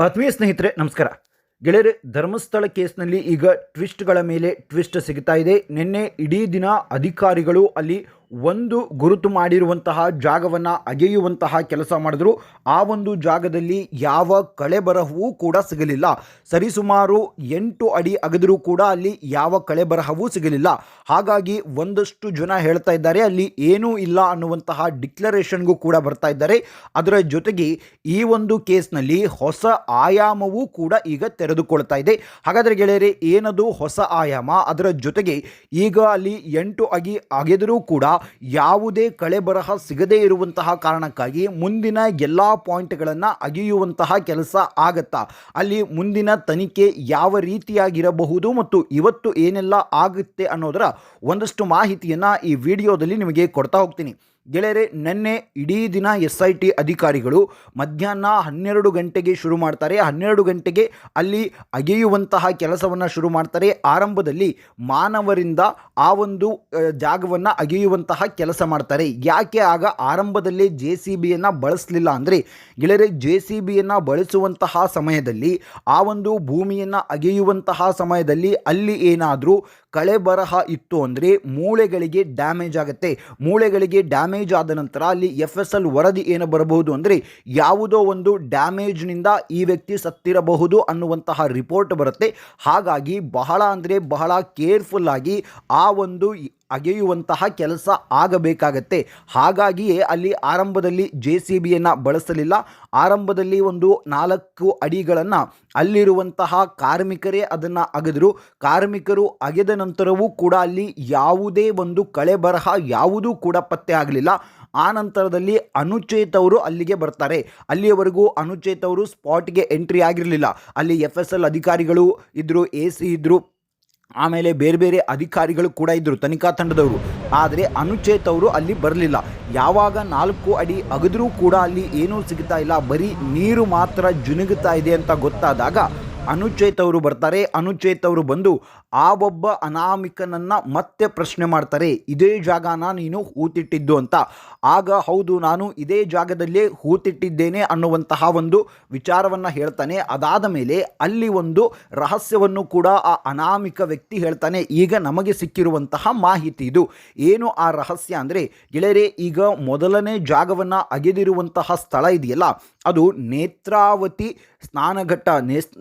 ಆತ್ಮೀಯ ಸ್ನೇಹಿತರೆ, ನಮಸ್ಕಾರ. ಗೆಳೆಯರೆ, ಧರ್ಮಸ್ಥಳ ಕೇಸ್ನಲ್ಲಿ ಈಗ ಟ್ವಿಸ್ಟ್ಗಳ ಮೇಲೆ ಟ್ವಿಸ್ಟ್ ಸಿಗ್ತಾ ಇದೆ. ನಿನ್ನೆ ಇಡೀ ದಿನ ಅಧಿಕಾರಿಗಳು ಅಲ್ಲಿ ಒಂದು ಗುರುತು ಮಾಡಿರುವಂತಹ ಜಾಗವನ್ನು ಅಗೆಯುವಂತಹ ಕೆಲಸ ಮಾಡಿದ್ರು, ಆ ಒಂದು ಜಾಗದಲ್ಲಿ ಯಾವ ಕಳೆಬರಹವೂ ಕೂಡ ಸಿಗಲಿಲ್ಲ. ಸರಿಸುಮಾರು ಎಂಟು ಅಡಿ ಅಗೆದರೂ ಕೂಡ ಅಲ್ಲಿ ಯಾವ ಕಳೆಬರಹವೂ ಸಿಗಲಿಲ್ಲ. ಹಾಗಾಗಿ ಒಂದಷ್ಟು ಜನ ಹೇಳ್ತಾ ಇದ್ದಾರೆ, ಅಲ್ಲಿ ಏನೂ ಇಲ್ಲ ಅನ್ನುವಂತಹ ಡಿಕ್ಲರೇಷನ್ಗೂ ಕೂಡ ಬರ್ತಾ ಇದ್ದಾರೆ. ಅದರ ಜೊತೆಗೆ ಈ ಒಂದು ಕೇಸ್ನಲ್ಲಿ ಹೊಸ ಆಯಾಮವೂ ಕೂಡ ಈಗ ತೆರೆದುಕೊಳ್ತಾ ಇದೆ. ಹಾಗಾದರೆ ಗೆಳೆಯರೆ, ಏನದು ಹೊಸ ಆಯಾಮ? ಅದರ ಜೊತೆಗೆ ಈಗ ಅಲ್ಲಿ ಎಂಟು ಅಗಿ ಅಗೆದರೂ ಕೂಡ ಯಾವುದೇ ಕಳೆ ಬರಹ ಸಿಗದೇ ಇರುವಂತಹ ಕಾರಣಕ್ಕಾಗಿ ಮುಂದಿನ ಎಲ್ಲ ಪಾಯಿಂಟ್ಗಳನ್ನು ಅಗೆಯುವಂತಹ ಕೆಲಸ ಆಗತ್ತಾ? ಅಲ್ಲಿ ಮುಂದಿನ ತನಿಖೆ ಯಾವ ರೀತಿಯಾಗಿರಬಹುದು ಮತ್ತು ಇವತ್ತು ಏನೆಲ್ಲ ಆಗುತ್ತೆ ಅನ್ನೋದರ ಒಂದಷ್ಟು ಮಾಹಿತಿಯನ್ನು ಈ ವಿಡಿಯೋದಲ್ಲಿ ನಿಮಗೆ ಕೊಡ್ತಾ ಹೋಗ್ತೀನಿ. ಗೆಳೆಯರೆ, ನಿನ್ನೆ ಇಡೀ ದಿನ ಎಸ್ ಐ ಟಿ ಅಧಿಕಾರಿಗಳು ಮಧ್ಯಾಹ್ನ ಹನ್ನೆರಡು ಗಂಟೆಗೆ ಶುರು ಮಾಡ್ತಾರೆ. ಹನ್ನೆರಡು ಗಂಟೆಗೆ ಅಲ್ಲಿ ಅಗೆಯುವಂತಹ ಕೆಲಸವನ್ನು ಶುರು ಮಾಡ್ತಾರೆ. ಆರಂಭದಲ್ಲಿ ಮಾನವರಿಂದ ಆ ಒಂದು ಜಾಗವನ್ನು ಅಗೆಯುವಂತಹ ಕೆಲಸ ಮಾಡ್ತಾರೆ. ಯಾಕೆ ಆಗ ಆರಂಭದಲ್ಲೇ ಜೆ ಸಿ ಬಿಯನ್ನು ಬಳಸಲಿಲ್ಲ ಅಂದರೆ, ಗೆಳೆಯರೆ, ಜೆ ಸಿ ಬಿಯನ್ನು ಬಳಸುವಂತಹ ಸಮಯದಲ್ಲಿ ಆ ಒಂದು ಭೂಮಿಯನ್ನು ಅಗೆಯುವಂತಹ ಸಮಯದಲ್ಲಿ ಅಲ್ಲಿ ಏನಾದರೂ ಕಳೆ ಬರಹ ಇತ್ತು ಅಂದರೆ ಮೂಳೆಗಳಿಗೆ ಡ್ಯಾಮೇಜ್ ಆಗುತ್ತೆ. ಮೂಳೆಗಳಿಗೆ ಡ್ಯಾಮೇಜ್ ಆದ ನಂತರ ಅಲ್ಲಿ ಎಫ್ ಎಸ್ ಎಲ್ ವರದಿ ಏನು ಬರಬಹುದು ಅಂದರೆ ಯಾವುದೋ ಒಂದು ಡ್ಯಾಮೇಜ್ನಿಂದ ಈ ವ್ಯಕ್ತಿ ಸತ್ತಿರಬಹುದು ಅನ್ನುವಂತಹ ರಿಪೋರ್ಟ್ ಬರುತ್ತೆ. ಹಾಗಾಗಿ ಬಹಳ ಅಂದರೆ ಬಹಳ ಕೇರ್ಫುಲ್ ಆಗಿ ಆ ಒಂದು ಅಗೆಯುವಂತಹ ಕೆಲಸ ಆಗಬೇಕಾಗತ್ತೆ. ಹಾಗಾಗಿಯೇ ಅಲ್ಲಿ ಆರಂಭದಲ್ಲಿ ಜೆ ಸಿ ಬಿಯನ್ನು ಬಳಸಲಿಲ್ಲ. ಆರಂಭದಲ್ಲಿ ಒಂದು ನಾಲ್ಕು ಅಡಿಗಳನ್ನು ಅಲ್ಲಿರುವಂತಹ ಕಾರ್ಮಿಕರೇ ಅದನ್ನು ಅಗೆದರು. ಕಾರ್ಮಿಕರು ಅಗೆದ ನಂತರವೂ ಕೂಡ ಅಲ್ಲಿ ಯಾವುದೇ ಒಂದು ಕಳೆ ಬರಹ ಯಾವುದೂ ಕೂಡ ಪತ್ತೆ ಆಗಲಿಲ್ಲ. ಆ ನಂತರದಲ್ಲಿ ಅನುಚೇತ್ ಅವರು ಅಲ್ಲಿಗೆ ಬರ್ತಾರೆ. ಅಲ್ಲಿಯವರೆಗೂ ಅನುಚೇತ್ ಅವರು ಸ್ಪಾಟ್ಗೆ ಎಂಟ್ರಿ ಆಗಿರಲಿಲ್ಲ. ಅಲ್ಲಿ ಎಫ್ ಎಸ್ ಎಲ್ ಅಧಿಕಾರಿಗಳು ಇದ್ದರು ಎ ಸಿ ಇದ್ದರು ಆಮೇಲೆ ಬೇರೆ ಬೇರೆ ಅಧಿಕಾರಿಗಳು ಕೂಡ ಇದ್ದರು ತನಿಖಾ ತಂಡದವರು. ಆದರೆ ಅನುಚೇತ್ ಅವರು ಅಲ್ಲಿ ಬರಲಿಲ್ಲ. ಯಾವಾಗ ನಾಲ್ಕು ಅಡಿ ಅಗದರೂ ಕೂಡ ಅಲ್ಲಿ ಏನೂ ಸಿಗ್ತಾ ಇಲ್ಲ. ಬರೀ ನೀರು ಮಾತ್ರ ಜುನುಗುತ್ತಾ ಇದೆ ಅಂತ ಗೊತ್ತಾದಾಗ ಅನುಚೇತ್ ಅವರು ಬರ್ತಾರೆ. ಅನುಚೇತ್ ಅವರು ಬಂದು ಆ ಒಬ್ಬ ಅನಾಮಿಕನನ್ನು ಮತ್ತೆ ಪ್ರಶ್ನೆ ಮಾಡ್ತಾರೆ, ಇದೇ ಜಾಗನ ನೀನು ಹೂತಿಟ್ಟಿದ್ದು ಅಂತ. ಆಗ, ಹೌದು, ನಾನು ಇದೇ ಜಾಗದಲ್ಲೇ ಹೂತಿಟ್ಟಿದ್ದೇನೆ ಅನ್ನುವಂತಹ ಒಂದು ವಿಚಾರವನ್ನು ಹೇಳ್ತಾನೆ. ಅದಾದ ಮೇಲೆ ಅಲ್ಲಿ ಒಂದು ರಹಸ್ಯವನ್ನು ಕೂಡ ಆ ಅನಾಮಿಕ ವ್ಯಕ್ತಿ ಹೇಳ್ತಾನೆ. ಈಗ ನಮಗೆ ಸಿಕ್ಕಿರುವಂತಹ ಮಾಹಿತಿ ಇದು. ಏನು ಆ ರಹಸ್ಯ ಅಂದರೆ, ಗೆಳೆಯರೆ, ಈಗ ಮೊದಲನೇ ಜಾಗವನ್ನು ಅಗೆದಿರುವಂತಹ ಸ್ಥಳ ಇದೆಯಲ್ಲ, ಅದು ನೇತ್ರಾವತಿ ಸ್ನಾನಘಟ್ಟ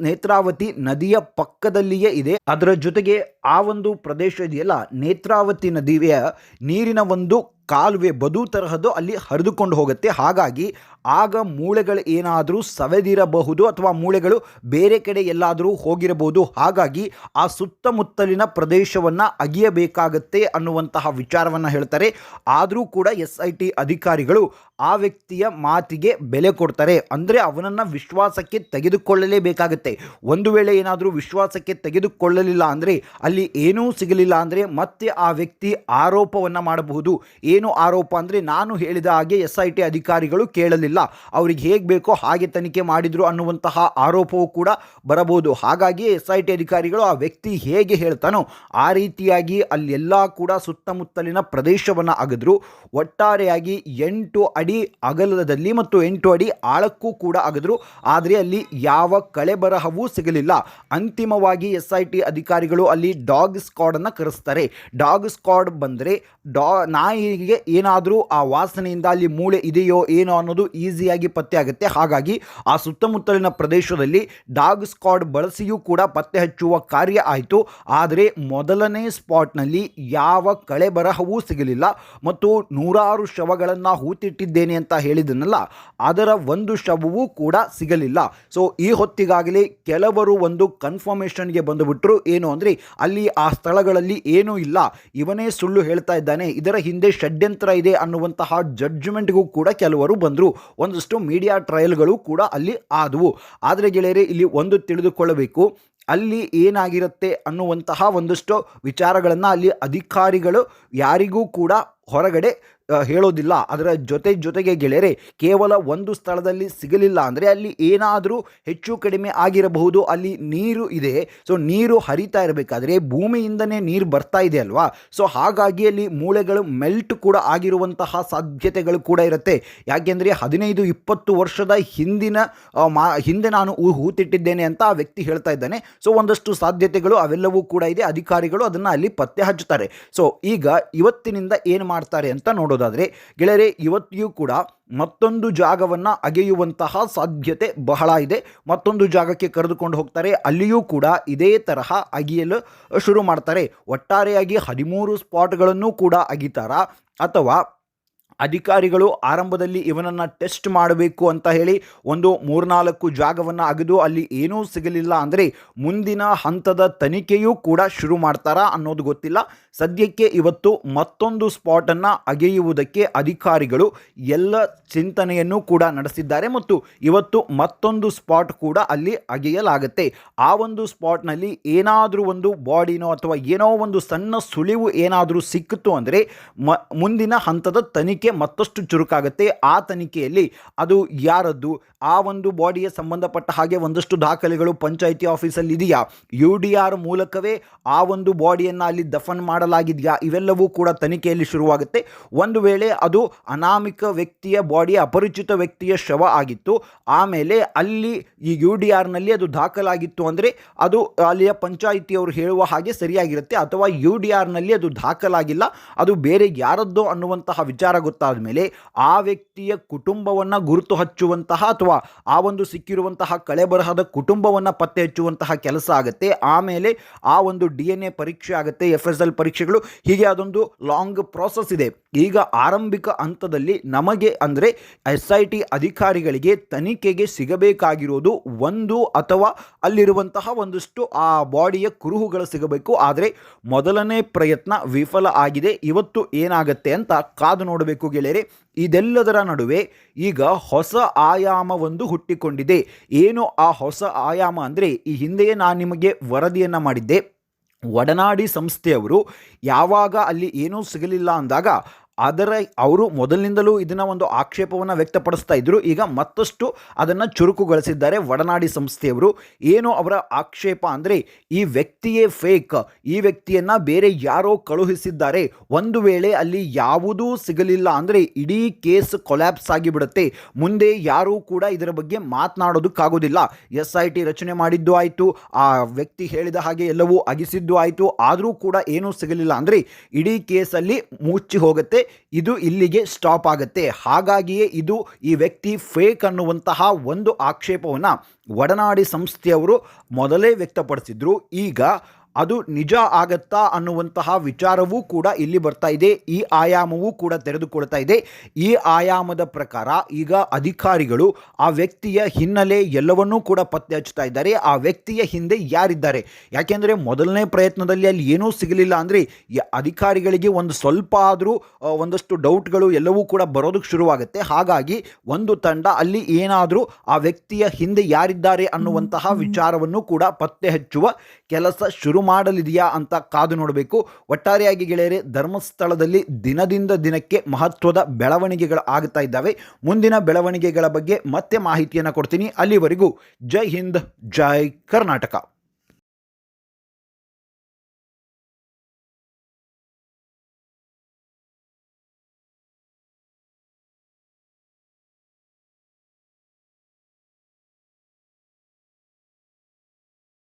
ನೇತ್ರಾವತಿ ನದಿಯ ಪಕ್ಕದಲ್ಲಿಯೇ ಇದೆ. ಅದರ ಜೊತೆಗೆ ಆ ಒಂದು ಪ್ರದೇಶ ಇದೆಯಲ್ಲ, ನೇತ್ರಾವತಿ ನದಿಯ ನೀರಿನ ಒಂದು ಕಾಲುವೆ, ಬದು ತರಹದ್ದು ಅಲ್ಲಿ ಹರಿದುಕೊಂಡು ಹೋಗುತ್ತೆ. ಹಾಗಾಗಿ ಆಗ ಮೂಳೆಗಳು ಏನಾದರೂ ಸವೆದಿರಬಹುದು ಅಥವಾ ಮೂಳೆಗಳು ಬೇರೆ ಕಡೆ ಎಲ್ಲಾದರೂ ಹೋಗಿರಬಹುದು. ಹಾಗಾಗಿ ಆ ಸುತ್ತಮುತ್ತಲಿನ ಪ್ರದೇಶವನ್ನು ಅಗಿಯಬೇಕಾಗತ್ತೆ ಅನ್ನುವಂತಹ ವಿಚಾರವನ್ನು ಹೇಳ್ತಾರೆ. ಆದರೂ ಕೂಡ ಎಸ್ ಐ ಟಿ ಅಧಿಕಾರಿಗಳು ಆ ವ್ಯಕ್ತಿಯ ಮಾತಿಗೆ ಬೆಲೆ ಕೊಡ್ತಾರೆ. ಅಂದರೆ ಅವನನ್ನು ವಿಶ್ವಾಸಕ್ಕೆ ತೆಗೆದುಕೊಳ್ಳಲೇಬೇಕಾಗತ್ತೆ. ಒಂದು ವೇಳೆ ಏನಾದರೂ ವಿಶ್ವಾಸಕ್ಕೆ ತೆಗೆದುಕೊಳ್ಳಲಿಲ್ಲ ಅಂದರೆ ಅಲ್ಲಿ ಏನೂ ಸಿಗಲಿಲ್ಲ ಅಂದರೆ ಮತ್ತೆ ಆ ವ್ಯಕ್ತಿ ಆರೋಪವನ್ನು ಮಾಡಬಹುದು. ಏನು ಆರೋಪ ಅಂದರೆ ನಾನು ಹೇಳಿದ ಹಾಗೆ ಎಸ್ ಐ ಟಿ ಅಧಿಕಾರಿಗಳು ಕೇಳಲಿಲ್ಲ. ಅವ್ರಿಗೆ ಹೇಗೆ ಬೇಕೋ ಹಾಗೆ ತನಿಖೆ ಮಾಡಿದರು ಅನ್ನುವಂತಹ ಆರೋಪವೂ ಕೂಡ ಬರಬಹುದು. ಹಾಗಾಗಿ ಎಸ್ ಐ ಟಿ ಅಧಿಕಾರಿಗಳು ಆ ವ್ಯಕ್ತಿ ಹೇಗೆ ಹೇಳ್ತಾನೋ ಆ ರೀತಿಯಾಗಿ ಅಲ್ಲೆಲ್ಲ ಕೂಡ ಸುತ್ತಮುತ್ತಲಿನ ಪ್ರದೇಶವನ್ನು ಅಗದ್ರು. ಒಟ್ಟಾರೆಯಾಗಿ ಎಂಟು ಅಡಿ ಅಗಲದಲ್ಲಿ ಮತ್ತು ಎಂಟು ಅಡಿ ಆಳಕ್ಕೂ ಕೂಡ ಅಗದ್ರು. ಆದರೆ ಅಲ್ಲಿ ಯಾವ ಕಳೆ ಬರಹವೂ ಸಿಗಲಿಲ್ಲ. ಅಂತಿಮವಾಗಿ ಎಸ್ ಐ ಟಿ ಅಧಿಕಾರಿಗಳು ಅಲ್ಲಿ ಡಾಗ್ ಸ್ಕ್ವಾಡನ್ನು ಕರೆಸ್ತಾರೆ. ಡಾಗ್ ಸ್ಕ್ವಾಡ್ ಬಂದರೆ ಡಾ ನಾಯಿಗೆ ಏನಾದರೂ ಆ ವಾಸನೆಯಿಂದ ಅಲ್ಲಿ ಮೂಳೆ ಇದೆಯೋ ಏನೋ ಅನ್ನೋದು ಈಸಿಯಾಗಿ ಪತ್ತೆ ಆಗುತ್ತೆ. ಹಾಗಾಗಿ ಆ ಸುತ್ತಮುತ್ತಲಿನ ಪ್ರದೇಶದಲ್ಲಿ ಡಾಗ್ ಸ್ಕಾಡ್ ಬಳಸಿಯೂ ಕೂಡ ಪತ್ತೆ ಹಚ್ಚುವ ಕಾರ್ಯ ಆಯಿತು. ಆದರೆ ಮೊದಲನೇ ಸ್ಪಾಟ್ನಲ್ಲಿ ಯಾವ ಕಳೆ ಬರಹವೂ ಸಿಗಲಿಲ್ಲ. ಮತ್ತು ನೂರಾರು ಶವಗಳನ್ನು ಹೂತಿಟ್ಟಿದ್ದೇನೆ ಅಂತ ಹೇಳಿದನಲ್ಲ, ಅದರ ಒಂದು ಶವವೂ ಕೂಡ ಸಿಗಲಿಲ್ಲ. ಸೊ ಈ ಹೊತ್ತಿಗಾಗಲೇ ಕೆಲವರು ಒಂದು ಕನ್ಫರ್ಮೇಷನ್ಗೆ ಬಂದುಬಿಟ್ರು. ಏನು ಅಂದರೆ, ಅಲ್ಲಿ ಆ ಸ್ಥಳಗಳಲ್ಲಿ ಏನೂ ಇಲ್ಲ. ಇವನೇ ಸುಳ್ಳು ಹೇಳ್ತಾ ಇದ್ದಾನೆ. ಇದರ ಹಿಂದೆ ಷಡ್ಯಂತ್ರ ಇದೆ ಅನ್ನುವಂತಹ ಜಡ್ಜ್ಮೆಂಟ್ಗೂ ಕೂಡ ಕೆಲವರು ಬಂದರು. ಒಂದಷ್ಟು ಮೀಡಿಯಾ ಟ್ರಯಲ್ಗಳು ಕೂಡ ಅಲ್ಲಿ ಆದವು. ಆದರೆ ಗೆಳೆಯರೇ, ಇಲ್ಲಿ ಒಂದು ತಿಳಿದುಕೊಳ್ಳಬೇಕು. ಅಲ್ಲಿ ಏನಾಗಿರುತ್ತೆ ಅನ್ನುವಂತಹ ಒಂದಷ್ಟು ವಿಚಾರಗಳನ್ನು ಅಲ್ಲಿ ಅಧಿಕಾರಿಗಳು ಯಾರಿಗೂ ಕೂಡ ಹೊರಗಡೆ ಹೇಳೋದಿಲ್ಲ. ಅದರ ಜೊತೆ ಜೊತೆಗೆ ಗೆಳೆಯರೆ, ಕೇವಲ ಒಂದು ಸ್ಥಳದಲ್ಲಿ ಸಿಗಲಿಲ್ಲ ಅಂದರೆ ಅಲ್ಲಿ ಏನಾದರೂ ಹೆಚ್ಚು ಕಡಿಮೆ ಆಗಿರಬಹುದು. ಅಲ್ಲಿ ನೀರು ಇದೆ. ಸೊ, ನೀರು ಹರಿತಾ ಇರಬೇಕಾದ್ರೆ ಭೂಮಿಯಿಂದನೇ ನೀರು ಬರ್ತಾ ಇದೆ ಅಲ್ವಾ? ಸೊ, ಹಾಗಾಗಿ ಅಲ್ಲಿ ಮೂಳೆಗಳು ಮೆಲ್ಟ್ ಕೂಡ ಆಗಿರುವಂತಹ ಸಾಧ್ಯತೆಗಳು ಕೂಡ ಇರುತ್ತೆ. ಯಾಕೆಂದರೆ ಹದಿನೈದು, ಇಪ್ಪತ್ತು ವರ್ಷದ ಹಿಂದಿನ ಮಾ, ಹಿಂದೆ ನಾನು ಹೂತಿಟ್ಟಿದ್ದೇನೆ ಅಂತ ಆ ವ್ಯಕ್ತಿ ಹೇಳ್ತಾ ಇದ್ದಾನೆ. ಸೊ, ಒಂದಷ್ಟು ಸಾಧ್ಯತೆಗಳು ಅವೆಲ್ಲವೂ ಕೂಡ ಇದೆ. ಅಧಿಕಾರಿಗಳು ಅದನ್ನು ಅಲ್ಲಿ ಪತ್ತೆ ಹಚ್ಚುತ್ತಾರೆ. ಸೊ, ಈಗ ಇವತ್ತಿನಿಂದ ಏನು ಮಾಡ್ತಾರೆ ಅಂತ ನೋಡೋದಾದರೆ ಗೆಳೆಯರೆ ಇವತ್ತಿಯೂ ಕೂಡ ಮತ್ತೊಂದು ಜಾಗವನ್ನು ಅಗೆಯುವಂತಹ ಸಾಧ್ಯತೆ ಬಹಳ ಇದೆ. ಮತ್ತೊಂದು ಜಾಗಕ್ಕೆ ಕರೆದುಕೊಂಡು ಹೋಗ್ತಾರೆ. ಅಲ್ಲಿಯೂ ಕೂಡ ಇದೇ ತರಹ ಅಗಿಯಲು ಶುರು ಮಾಡ್ತಾರೆ. ಒಟ್ಟಾರೆಯಾಗಿ ಹದಿಮೂರು ಸ್ಪಾಟ್ಗಳನ್ನು ಕೂಡ ಅಗಿತಾರ ಅಥವಾ ಅಧಿಕಾರಿಗಳು ಆರಂಭದಲ್ಲಿ ಇವನನ್ನು ಟೆಸ್ಟ್ ಮಾಡಬೇಕು ಅಂತ ಹೇಳಿ ಒಂದು ಮೂರ್ನಾಲ್ಕು ಜಾಗವನ್ನು ಅಗೆದು ಅಲ್ಲಿ ಏನೂ ಸಿಗಲಿಲ್ಲ ಅಂದರೆ ಮುಂದಿನ ಹಂತದ ತನಿಖೆಯೂ ಕೂಡ ಶುರು ಮಾಡ್ತಾರಾ ಅನ್ನೋದು ಗೊತ್ತಿಲ್ಲ. ಸದ್ಯಕ್ಕೆ ಇವತ್ತು ಮತ್ತೊಂದು ಸ್ಪಾಟನ್ನು ಅಗೆಯುವುದಕ್ಕೆ ಅಧಿಕಾರಿಗಳು ಎಲ್ಲ ಚಿಂತನೆಯನ್ನು ಕೂಡ ನಡೆಸಿದ್ದಾರೆ ಮತ್ತು ಇವತ್ತು ಮತ್ತೊಂದು ಸ್ಪಾಟ್ ಕೂಡ ಅಲ್ಲಿ ಅಗೆಯಲಾಗುತ್ತೆ. ಆ ಒಂದು ಸ್ಪಾಟ್ನಲ್ಲಿ ಏನಾದರೂ ಒಂದು ಬಾಡಿನೋ ಅಥವಾ ಏನೋ ಒಂದು ಸಣ್ಣ ಸುಳಿವು ಏನಾದರೂ ಸಿಕ್ಕಿತು ಅಂದರೆ ಮುಂದಿನ ಹಂತದ ತನಿಖೆ ಮತ್ತಷ್ಟು ಚುರುಕಾಗುತ್ತೆ. ಆ ತನಿಖೆಯಲ್ಲಿ ಅದು ಯಾರದ್ದು? ಆ ಒಂದು ಬಾಡಿಗೆ ಸಂಬಂಧಪಟ್ಟ ಹಾಗೆ ಒಂದಷ್ಟು ದಾಖಲೆಗಳು ಪಂಚಾಯಿತಿ ಆಫೀಸಲ್ಲಿ ಇದೆಯಾ? ಯು ಡಿ ಆರ್ ಮೂಲಕವೇ ಆ ಒಂದು ಬಾಡಿಯನ್ನು ಅಲ್ಲಿ ದಫನ್ ಮಾಡಲಾಗಿದೆಯಾ? ಇವೆಲ್ಲವೂ ಕೂಡ ತನಿಖೆಯಲ್ಲಿ ಶುರುವಾಗುತ್ತೆ. ಒಂದು ವೇಳೆ ಅದು ಅನಾಮಿಕ ವ್ಯಕ್ತಿಯ ಬಾಡಿ, ಅಪರಿಚಿತ ವ್ಯಕ್ತಿಯ ಶವ ಆಗಿತ್ತು, ಆಮೇಲೆ ಅಲ್ಲಿ ಈ ಯು ಡಿ ಆರ್ನಲ್ಲಿ ಅದು ದಾಖಲಾಗಿತ್ತು ಅಂದರೆ ಅದು ಅಲ್ಲಿಯ ಪಂಚಾಯಿತಿಯವರು ಹೇಳುವ ಹಾಗೆ ಸರಿಯಾಗಿರುತ್ತೆ. ಅಥವಾ ಯು ಡಿ ಆರ್ನಲ್ಲಿ ಅದು ದಾಖಲಾಗಿಲ್ಲ, ಅದು ಬೇರೆ ಯಾರದ್ದೋ ಅನ್ನುವಂತಹ ವಿಚಾರ ಗೊತ್ತಾದ ಮೇಲೆ ಆ ವ್ಯಕ್ತಿಯ ಕುಟುಂಬವನ್ನು ಗುರುತು ಹಚ್ಚುವಂತಹ ಅಥವಾ ಆ ಒಂದು ಸಿಕ್ಕಿರುವಂತಹ ಕಳೆಬರಹದ ಕುಟುಂಬವನ್ನು ಪತ್ತೆ ಹಚ್ಚುವಂತಹ ಕೆಲಸ ಆಗುತ್ತೆ. ಆಮೇಲೆ ಆ ಒಂದು ಡಿ ಎನ್ ಎ ಪರೀಕ್ಷೆ ಆಗುತ್ತೆ, ಎಫ್ ಎಸ್ ಎಲ್ ಪರೀಕ್ಷೆಗಳು. ಹೀಗೆ ಅದೊಂದು ಲಾಂಗ್ ಪ್ರಾಸೆಸ್ ಇದೆ. ಈಗ ಆರಂಭಿಕ ಹಂತದಲ್ಲಿ ನಮಗೆ ಅಂದರೆ ಎಸ್ ಐ ಟಿ ಅಧಿಕಾರಿಗಳಿಗೆ ತನಿಖೆಗೆ ಸಿಗಬೇಕಾಗಿರೋದು ಒಂದು ಅಥವಾ ಅಲ್ಲಿರುವಂತಹ ಒಂದಷ್ಟು ಆ ಬಾಡಿಯ ಕುರುಹುಗಳು ಸಿಗಬೇಕು. ಆದರೆ ಮೊದಲನೇ ಪ್ರಯತ್ನ ವಿಫಲ ಆಗಿದೆ. ಇವತ್ತು ಏನಾಗುತ್ತೆ ಅಂತ ಕಾದು ನೋಡಬೇಕು. ಗೆಳೆಯರೆ, ಇದೆಲ್ಲದರ ನಡುವೆ ಈಗ ಹೊಸ ಆಯಾಮವೊಂದು ಹುಟ್ಟಿಕೊಂಡಿದೆ. ಏನು ಆ ಹೊಸ ಆಯಾಮ ಅಂದರೆ, ಈ ಹಿಂದೆಯೇ ನಾನು ನಿಮಗೆ ವರದಿಯನ್ನು ಮಾಡಿದ್ದೆ. ಒಡನಾಡಿ ಸಂಸ್ಥೆಯವರು ಯಾವಾಗ ಅಲ್ಲಿ ಏನೂ ಸಿಗಲಿಲ್ಲ ಅಂದಾಗ ಅದರ ಅವರು ಮೊದಲಿನಿಂದಲೂ ಇದನ್ನು ಒಂದು ಆಕ್ಷೇಪವನ್ನು ವ್ಯಕ್ತಪಡಿಸ್ತಾ ಇದ್ದರು ಈಗ ಮತ್ತಷ್ಟು ಅದನ್ನು ಚುರುಕುಗೊಳಿಸಿದ್ದಾರೆ ಒಡನಾಡಿ ಸಂಸ್ಥೆಯವರು. ಏನು ಅವರ ಆಕ್ಷೇಪ ಅಂದರೆ, ಈ ವ್ಯಕ್ತಿಯೇ ಫೇಕ್ ಈ ವ್ಯಕ್ತಿಯನ್ನು ಬೇರೆ ಯಾರೋ ಕಳುಹಿಸಿದ್ದಾರೆ. ಒಂದು ವೇಳೆ ಅಲ್ಲಿ ಯಾವುದೂ ಸಿಗಲಿಲ್ಲ ಅಂದರೆ ಇಡೀ ಕೇಸ್ ಕೊಲ್ಯಾಪ್ಸ್ ಆಗಿಬಿಡುತ್ತೆ. ಮುಂದೆ ಯಾರೂ ಕೂಡ ಇದರ ಬಗ್ಗೆ ಮಾತನಾಡೋದಕ್ಕಾಗೋದಿಲ್ಲ. ಎಸ್ ಐ ಟಿ ರಚನೆ ಮಾಡಿದ್ದು ಆಯಿತು, ಆ ವ್ಯಕ್ತಿ ಹೇಳಿದ ಹಾಗೆ ಎಲ್ಲವೂ ಅಗಿಸಿದ್ದು ಆಯಿತು. ಆದರೂ ಕೂಡ ಏನೂ ಸಿಗಲಿಲ್ಲ ಅಂದರೆ ಇಡೀ ಕೇಸಲ್ಲಿ ಮುಚ್ಚಿ ಹೋಗುತ್ತೆ. ಇದು ಇಲ್ಲಿಗೆ ಸ್ಟಾಪ್ ಆಗುತ್ತೆ. ಹಾಗಾಗಿಯೇ ಇದು ಈ ವ್ಯಕ್ತಿ ಫೇಕ್ ಅನ್ನುವಂತಹ ಒಂದು ಆಕ್ಷೇಪವನ್ನು ಒಡನಾಡಿ ಸಂಸ್ಥೆಯವರು ಮೊದಲೇ ವ್ಯಕ್ತಪಡಿಸಿದ್ರು. ಈಗ ಅದು ನಿಜ ಆಗತ್ತಾ ಅನ್ನುವಂತಹ ವಿಚಾರವೂ ಕೂಡ ಇಲ್ಲಿ ಬರ್ತಾ ಇದೆ. ಈ ಆಯಾಮವೂ ಕೂಡ ತೆರೆದುಕೊಳ್ತಾ ಇದೆ. ಈ ಆಯಾಮದ ಪ್ರಕಾರ ಈಗ ಅಧಿಕಾರಿಗಳು ಆ ವ್ಯಕ್ತಿಯ ಹಿನ್ನೆಲೆ ಎಲ್ಲವನ್ನೂ ಕೂಡ ಪತ್ತೆ ಹಚ್ಚುತ್ತಾ ಇದ್ದಾರೆ. ಆ ವ್ಯಕ್ತಿಯ ಹಿಂದೆ ಯಾರಿದ್ದಾರೆ? ಯಾಕೆಂದರೆ ಮೊದಲನೇ ಪ್ರಯತ್ನದಲ್ಲಿ ಅಲ್ಲಿ ಏನೂ ಸಿಗಲಿಲ್ಲ ಅಂದರೆ ಅಧಿಕಾರಿಗಳಿಗೆ ಒಂದು ಸ್ವಲ್ಪ ಆದರೂ ಒಂದಷ್ಟು ಡೌಟ್ಗಳು ಎಲ್ಲವೂ ಕೂಡ ಬರೋದಕ್ಕೆ ಶುರುವಾಗುತ್ತೆ. ಹಾಗಾಗಿ ಒಂದು ತಂಡ ಅಲ್ಲಿ ಏನಾದರೂ ಆ ವ್ಯಕ್ತಿಯ ಹಿಂದೆ ಯಾರಿದ್ದಾರೆ ಅನ್ನುವಂತಹ ವಿಚಾರವನ್ನು ಕೂಡ ಪತ್ತೆ ಹಚ್ಚುವ ಕೆಲಸ ಶುರು ಮಾಡಲಿದೆಯಾ ಅಂತ ಕಾದು ನೋಡಬೇಕು. ಒಟ್ಟಾರೆಯಾಗಿ ಗೆಳೆಯರೆ, ಧರ್ಮಸ್ಥಳದಲ್ಲಿ ದಿನದಿಂದ ದಿನಕ್ಕೆ ಮಹತ್ವದ ಬೆಳವಣಿಗೆಗಳು ಆಗ್ತಾ ಇದ್ದಾವೆ. ಮುಂದಿನ ಬೆಳವಣಿಗೆಗಳ ಬಗ್ಗೆ ಮತ್ತೆ ಮಾಹಿತಿಯನ್ನು ಕೊಡ್ತೀನಿ. ಅಲ್ಲಿವರೆಗೂ ಜೈ ಹಿಂದ್, ಜೈ ಕರ್ನಾಟಕ.